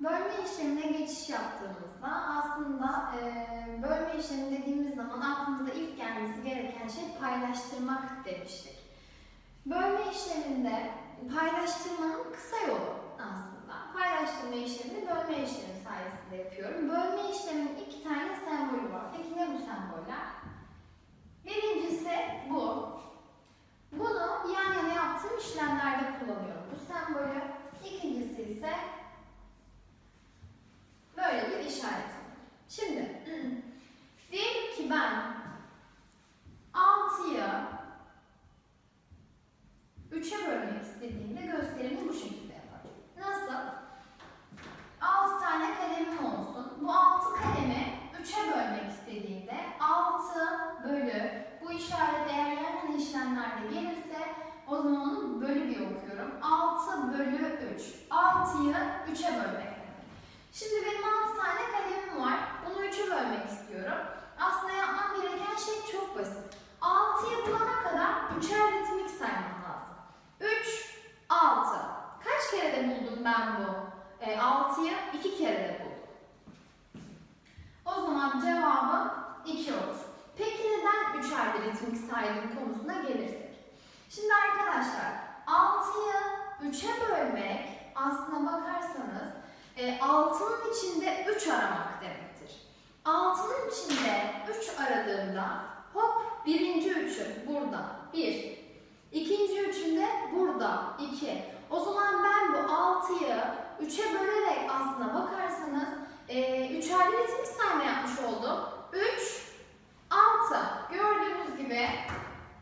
Bölme işlemine geçiş yaptığımızda aslında e, bölme işlemi dediğimiz zaman aklımıza ilk gelmesi gereken şey paylaştırmak demiştik. Bölme işleminde paylaştırmanın kısa yolu aslında. Paylaştırma işlemini bölme işlemi sayesinde yapıyorum. Bölme işleminin iki tane sembolü var. Peki ne bu semboller? Birincisi bu. Bunu yan yana yaptığım işlemlerde kullanıyorum bu sembolü. İkincisi ise böyle bir işaret. Şimdi diyelim ki ben 6'yı 3'e bölmek istediğimde gösterimi bu şekilde yaparım. Nasıl? 6 tane kalemim olsun. Bu 6 kalemi 3'e bölmek istediğimde 6 bölü bu işaret eğer yan yana işlemlerde gelirse o zaman onu bölü diye okuyorum. 6 bölü 3. 6'yı 3'e bölmek. Şimdi benim 6 tane kalemim var. Bunu 3'e bölmek istiyorum. Aslında yapmam gereken şey çok basit. 6'yı bulana kadar 3'er ritmik saymam lazım. 3, 6. Kaç kere de buldum ben bu e, 6'yı? 2 kere de buldum. O zaman cevabı 2 olur. Peki neden 3'er ritmik saydım konusuna gelirsek. Şimdi arkadaşlar 6'yı 3'e bölmek aslına bakarsanız e, 6'nın içinde 3 aramak demektir. 6'nın içinde 3 aradığımda hop birinci üçü burada 1. İkinci üçünde burada 2. O zaman ben bu 6'yı 3'e bölerek aslına bakarsanız e, üçerli ritmik sayma yapmış oldum. 3, 6. Gördüğünüz gibi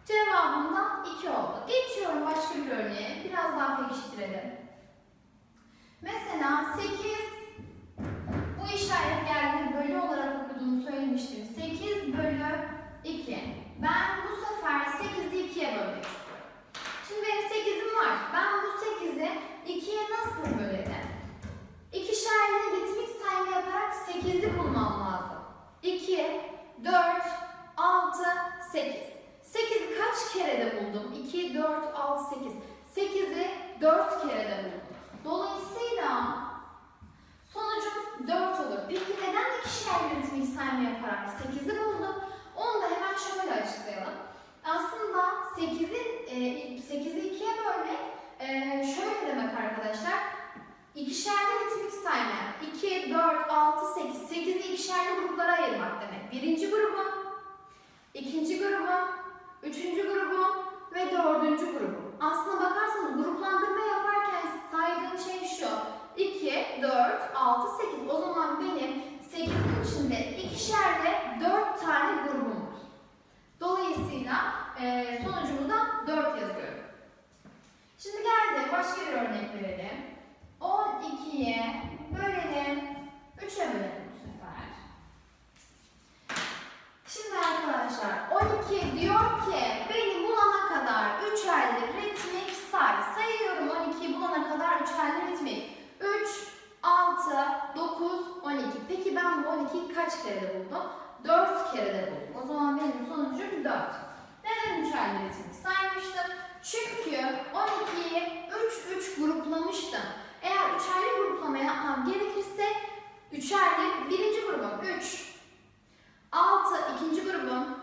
cevabımdan 2 oldu. Geçiyorum başka bir örneğe. Biraz daha pekiştirelim. Mesela 8 bu işaret geldiğinde bölü olarak okuduğumu söylemiştim. 8 bölü 2. Ben bu sefer 8'i 2'ye bölmek istiyorum. Şimdi benim 8'im var. Ben bu 8'i 2'ye nasıl bölerim? İkişerli ritmik sayma yaparak 8'i bulmam lazım. 2, 4, 6, 8. 8'i kaç kere de buldum? 2, 4, 6, 8. 8'i 4 kere de buldum. Dolayısıyla sonucum 4 olur. Peki neden ikişerli ritmik sayma yaparak 8'i buldum? Onu da hemen şöyle açıklayalım. Aslında 8'in 8'i 2'ye bölmek e, şöyle demek arkadaşlar. İkişerli ritmik sayma. 2, 4, 6, 8. 8'i ikişerli gruplara ayırmak demek. Birinci grubum, ikinci grubum, üçüncü grubum ve dördüncü grubum. Aslına bakarsanız gruplandırma yaparken saydığım şey şu. 2, 4, 6, 8. O zaman benim 8'in içinde ikişerle 4 tane grubum var. Dolayısıyla e, sonucumu da 4 yazıyorum. Şimdi geldi başka bir örnek verelim. 12'ye bölelim. 3'e bölelim bu sefer. Şimdi arkadaşlar 12 diyor ki beni bulana kadar 3'erli ritmik say. Sayıyorum 12'yi bulana kadar 3'erli ritmik. 3, 6, 9, 12. Peki ben bu 12'yi kaç kere de buldum? 4 kere de buldum. O zaman benim sonucum 4. Neden 3'erli ritmik saymıştım? Çünkü 12'yi 3, 3 gruplamıştım. Eğer üçerli gruplama yapmam gerekirse üçerli birinci grubum 3, 6 ikinci grubum,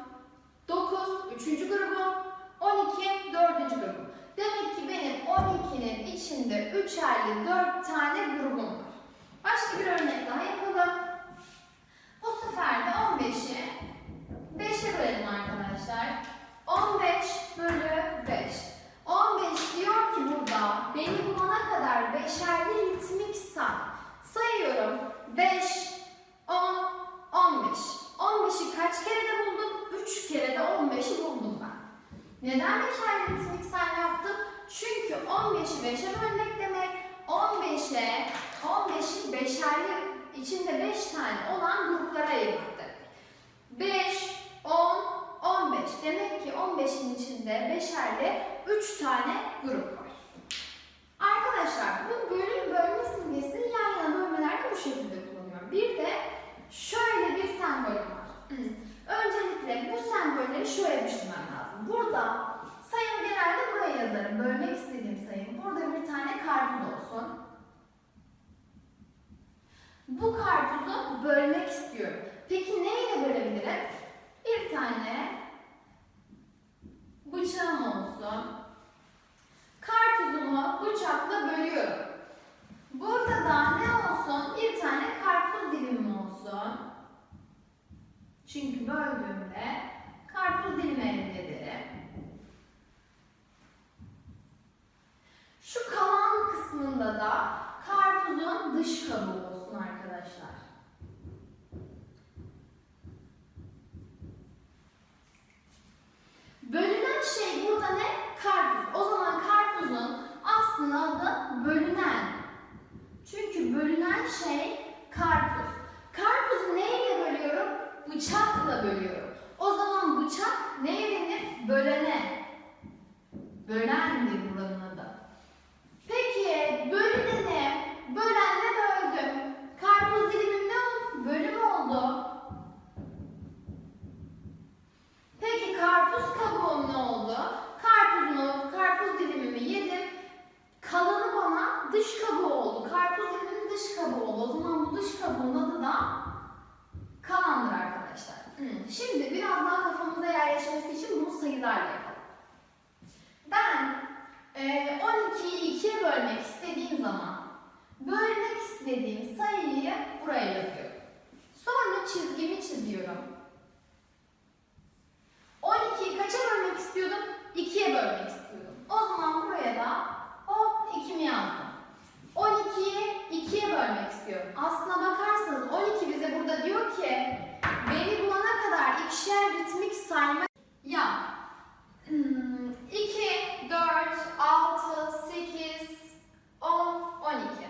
9 üçüncü grubum, 12 dördüncü grubum. Demek ki benim 12'nin içinde üçerli 4 tane grubum var. Başka bir örnek daha yapalım. Bu sefer de 15'i 5'e bölelim arkadaşlar. 15 bölü 5. 15 diyor ki burada beni bulana kadar beşerli ritmik say. Sayıyorum. 5, 10, 15. 15'i kaç kere de buldum? 3 kere de 15'i buldum ben. Neden beşerli ritmik sayma yaptım? Çünkü 15'i 5'e bölmek demek 15'e 15'i beşerli içinde 5 tane olan gruplara ayırmak demek. 5, 10, 15. Demek ki 15'in içinde beşerli 3 tane grup var. Arkadaşlar bu bölüm bölme simgesini yan yana bölmelerde bu şekilde kullanıyorum. Bir de şöyle bir sembolüm var. Öncelikle bu sembolleri şöyle düşünmem lazım. Burada sayım genelde buraya yazarım. Bölmek istediğim sayım. Burada bir tane karpuz olsun. Bu karpuzu bölmek istiyorum. Peki neyle bölebilirim? Bir tane bıçağım olsun. Karpuzumu bıçakla bölüyorum. Burada da ne olsun? Bir tane karpuz dilimim olsun. Çünkü böldüğümde karpuz dilimi elde ederim. Şu kalan kısmında da karpuzun dış kabuğu olsun arkadaşlar. Bölünen şey burada ne? Karpuz. O zaman karpuzun aslında adı bölünen. Çünkü bölünen şey karpuz. Karpuzu neyle bölüyorum? Bıçakla bölüyorum. O zaman bıçak neye denir? Bölene. Bölendir buranın adı. Peki bölüneni bölenle böldüm. Karpuz dilimim ne oldu? Bölüm oldu. Peki karpuz kabuğum ne oldu? Karpuzumu, karpuz dilimimi yedim. Kalanı bana dış kabuğu oldu. Karpuz diliminin dış kabuğu oldu. O zaman bu dış kabuğun adı da kalandır arkadaşlar. Hmm, Şimdi biraz daha kafamıza yerleşmesi için bunu sayılarla yapalım. Ben e, 12'yi 2'ye bölmek istediğim zaman bölmek istediğim sayıyı buraya yazıyorum. Sonra çizgimi çiziyorum. 12'yi kaça bölmek istiyordum? 2'ye bölmek istiyordum. O zaman buraya da hop 2'mi yazdım. 12'yi 2'ye bölmek istiyorum. Aslına bakarsanız 12 bize burada diyor ki beni ritmik sayma. Hmm, 2, 4, 6, 8, 10, 12.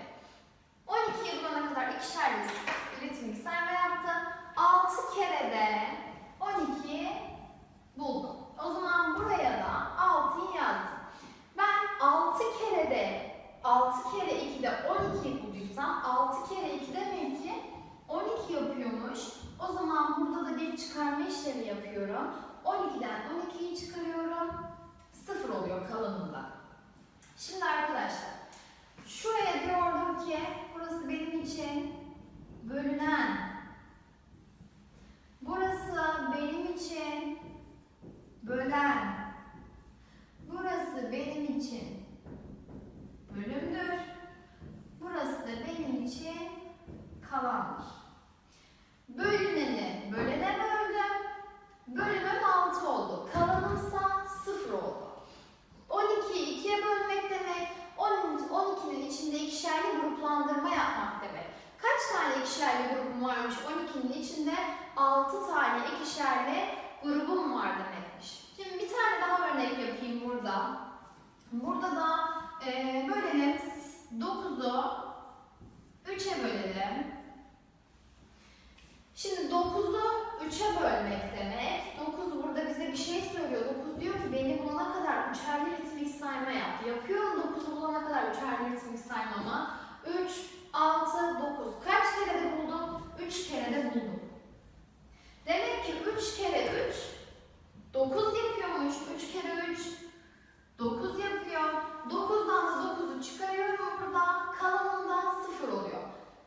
12'yi bulana kadar ikişer ritmik sayma yaptı. 6 kere de 12 buldum. O zaman buraya da 6'yı yazdım. Ben 6 kere de 6 kere 2'de 12 bulduysam 6 kere 2 demek ki 12 yapıyormuş. O zaman burada da çıkarma işlemi yapıyorum. 12'den 12'yi çıkarıyorum. 0 oluyor kalanında. Şimdi arkadaşlar şuraya diyordum ki burası benim için bölünen. Burası benim için bölen. Burası benim için bölümdür. Burası da benim için kalandır. Bölüneni bölene böldüm. Bölümüm 6 oldu. Kalanımsa 0 oldu. 12'yi 2'ye bölmek demek, 12'nin içinde ikişerli gruplandırma yapmak demek. Kaç tane ikişerli grubum varmış 12'nin içinde? 6 tane ikişerli grubum var demekmiş. Şimdi bir tane daha örnek yapayım burada. Burada da e, bölelim 9'u 3'e bölelim. Şimdi 9'u 3'e bölmek demek. 9 burada bize bir şey söylüyor. 9 diyor ki beni bulana kadar üçerli ritmik sayma yap. Yapıyorum 9'u bulana kadar üçerli ritmik saymamı. 3, 6, 9. Kaç kere de buldum? 3 kere de buldum. Demek ki 3 kere 3 9 yapıyormuş. 3 kere 3 9 yapıyor. 9'dan da 9'u çıkarıyorum burada. Kalanında 0 oluyor.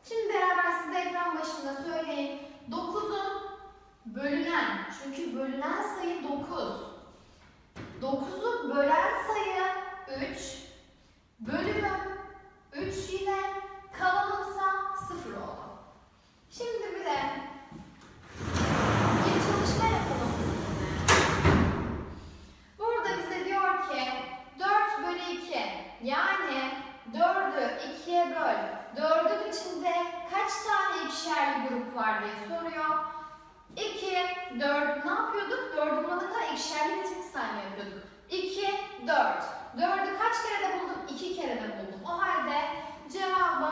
Şimdi beraber size ekran başında söyleyin. 9'un bölünen, çünkü bölünen sayı 9. 9'u bölen sayı 3. Bölümü 3 yine kalanımsa 0 oldu. Şimdi bir de bir çalışma yapalım sizinle. Burada bize diyor ki 4 bölü 2 yani 4'ü 2'ye böl. 4'ün içinde kaç tane ikişerli grup var diye soruyor. 2, 4 ne yapıyorduk? 4'ü bulana kadar ikişerli ritmik sayma yapıyorduk. 2, 4. 4'ü kaç kere de buldum? 2 kere de buldum. O halde cevabı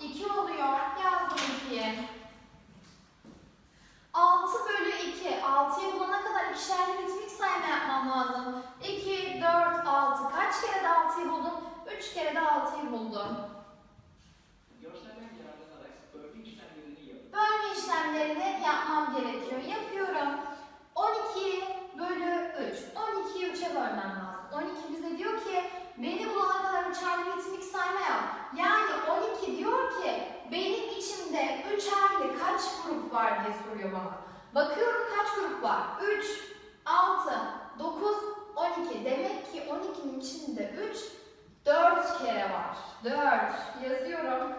2 oluyor. Yazdım 2'yi. 6 bölü 2. 6'yı bulana kadar ikişerli ritmik sayma yapmam lazım. 2, 4, 6. Kaç kere de 6'yı buldum? 3 kere de 6'yı buldum. Görselen kağıdına bölme işlemlerini yapın. Bölme işlemlerini yapmam gerekiyor. Yapıyorum. 12 bölü 3. 12'yi 3'e bölmem lazım. 12 bize diyor ki beni bulana kadar üçerli ritmik sayma yap. Yani 12 diyor var diye soruyor bana. Bakıyorum kaç grup var? 3, 6, 9, 12. Demek ki 12'nin içinde 3, 4 kere var. 4 yazıyorum.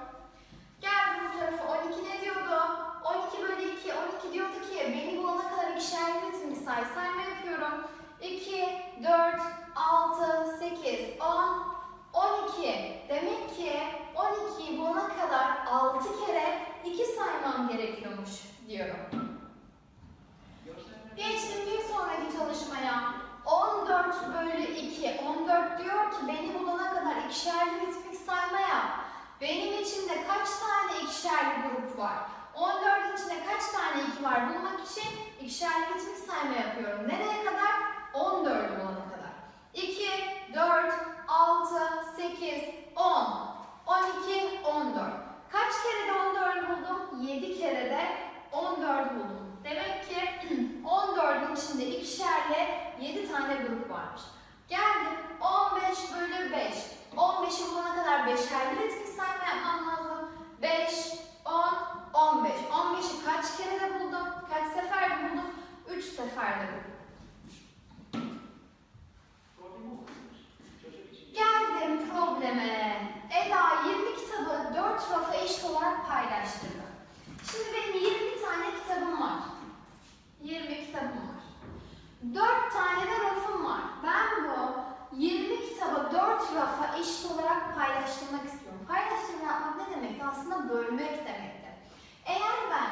Geldim bu tarafa 12 ne diyordu? 12 bölü 2, 12 diyordu ki beni bulana kadar ikişer ritmik say sayma yapıyorum. 2, 4, 6, 8, 10, 12. Demek ki 12'yi bulana kadar 6 kere 2 saymam gerekiyormuş diyorum. Görseller Geçtim bir sonraki çalışmaya. 14 bölü 2. 14 diyor ki beni bulana kadar ikişerli ritmik sayma yap. Benim içimde kaç tane ikişerli grup var? 14'ün içinde kaç tane 2 var bulmak için ikişerli ritmik sayma yapıyorum. Nereye kadar? 14'ü bulana kadar. 2, 4, 6, 8, 10, 12, 14. Kaç kere de 14'ü buldum? 7 kere de 14 buldum. Demek ki 14'ün içinde ikişerle 7 tane grup varmış. Geldim 15 bölü 5. 15'i bulana kadar beşerli ritmik sayma yapmam lazım. 5, 10, 15. 15'i kaç kere de buldum? Kaç seferde buldum? 3 seferde buldum. problemi okuyoruz. Çocuk için Geldim probleme. Eda 20 kitabı 4 rafa eşit olarak paylaştırdı. Şimdi benim 20 tane kitabım var. 20 kitabım var. 4 tane de rafım var. Ben bu 20 kitabı 4 rafa eşit olarak paylaştırmak istiyorum. Paylaştırma yapmak ne demekti? Aslında bölmek demekti. Eğer ben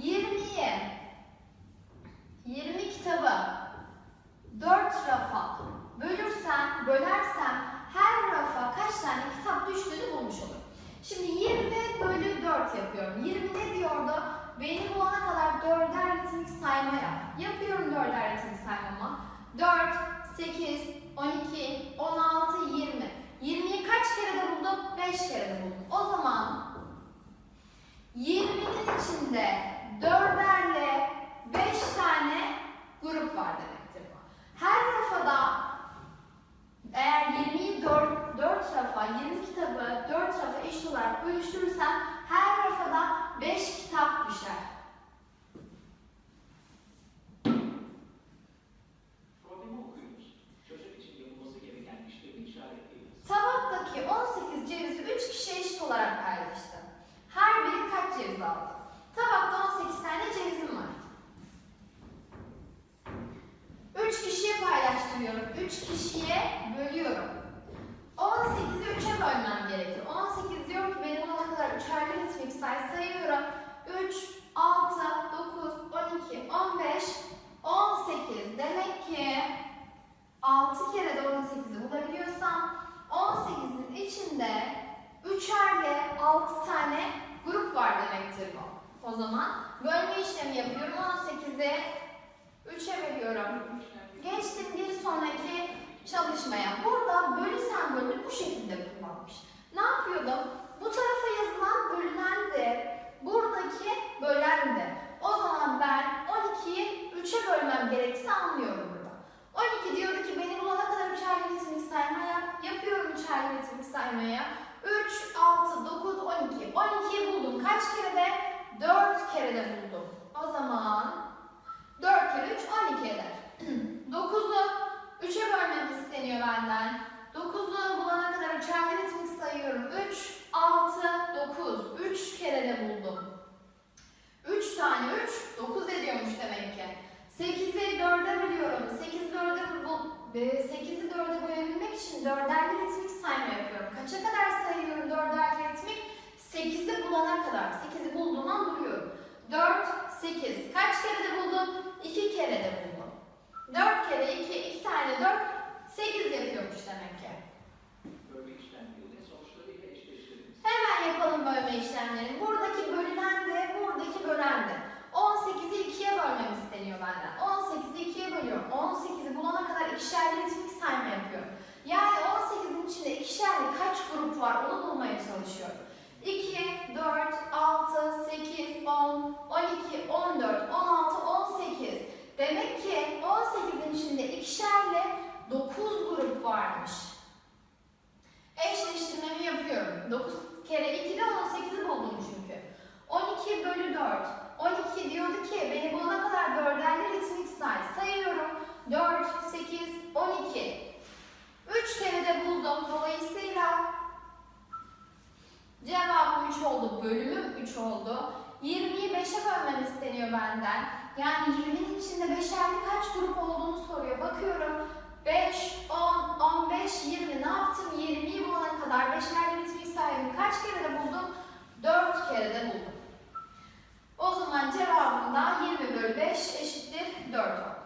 20'ye 20 kitabı 4 rafa bölürsem, bölersem her rafa kaç tane kitap düştüğünü bulmuş olurum. Şimdi 20 bölü 4 yapıyorum. 20 ne diyordu? Beni bulana kadar 4'er ritmik sayma yap. Yapıyorum 4'er ritmik saymama. 4, 8, 12, 16, 20. 20'yi kaç kere de buldum? 5 kere de buldum. O zaman 20'nin içinde 4'erle 5 tane grup var demektir bu. Her rafada eğer 20'yi 4, 4 rafa, 20 kitabı 4 rafa eşit olarak bölüştürürsem her rafada 5 kitap düşer. Tabaktaki 18 cevizi 3 kişi eşit olarak paylaştı. Her biri kaç ceviz aldı? Tabakta 18 tane cevizim var. 3 kişiye paylaştırıyorum. 3 kişiye bölüyorum. 18'i 3'e bölmem gerekir. 18 diyor ki benim ona kadar üçerli ritmik say sayıyorum. 3, 6, 9, 12, 15, 18. Demek ki 6 kere de 18'i bulabiliyorsam 18'in içinde üçerle 6 tane grup var demektir bu. O zaman bölme işlemi yapıyorum. 18'i 3'e bölüyorum. Geçtim bir sonraki çalışmaya. Burada bölü sembolünü bu şekilde kullanmış. Ne yapıyordum? Bu tarafa yazılan bölünendi. Buradaki bölendi. O zaman ben 12'yi 3'e bölmem gerektiğini anlıyorum burada. 12 diyordu ki beni bulana kadar üçerli ritmik sayma yap. Yapıyorum üçerli ritmik saymaya. 3, 6, 9, 12. 12'yi buldum. Kaç kere de? 4 kere de buldum. O zaman 4 kere 3, 12 eder. 9'u 3'e bölmem isteniyor benden. 9'u bulana kadar üçerli ritmik sayıyorum. 3, 6, 9. 3 kere de buldum. 3 tane 3, 9 ediyormuş demek ki. 8'i 4'e bölüyorum. 8'i 4'e bul 8'i 4'e bölebilmek için 4'erli ritmik sayma yapıyorum. Kaça kadar sayıyorum 4'erli ritmik? 8'i bulana kadar. 8'i bulduğum an duruyorum. 4, 8. Kaç kere de buldum? 2 kere de buldum. 4 kere 2, 2 tane 4, 8 yapıyormuş demek ki. Hemen yapalım bölme işlemlerini. Buradaki bölünen de, buradaki bölen de. 18'i 2'ye bölmem isteniyor benden. 18'i 2'ye bölüyorum. 18'i bulana kadar ikişerli ritmik sayma yapıyorum. Yani 18'in içinde ikişerli kaç grup var onu bulmaya çalışıyorum. 2, 4, 6, 8, 10, 12, 14, 16, 18. Demek ki 18'in içinde ikişerle 9 grup varmış. Eşleştirmemi yapıyorum. 9 kere 2'de 18'i buldum çünkü. 12 bölü 4. 12 say sayıyorum. 4, 8, 12. 3 kere de buldum. Dolayısıyla cevabım 3 oldu. Bölümüm 3 oldu. 20'yi 5'e bölmem isteniyor benden. Yani 20'nin içinde beşerli kaç grup olduğunu soruyor. Bakıyorum. 5, 10, 15, 20. Ne yaptım? 20'yi bulana kadar beşerli ritmik sayımı kaç kere de buldum? 4 kere de buldum. O zaman cevabım da 20 bölü 5 eşittir 4 oldu.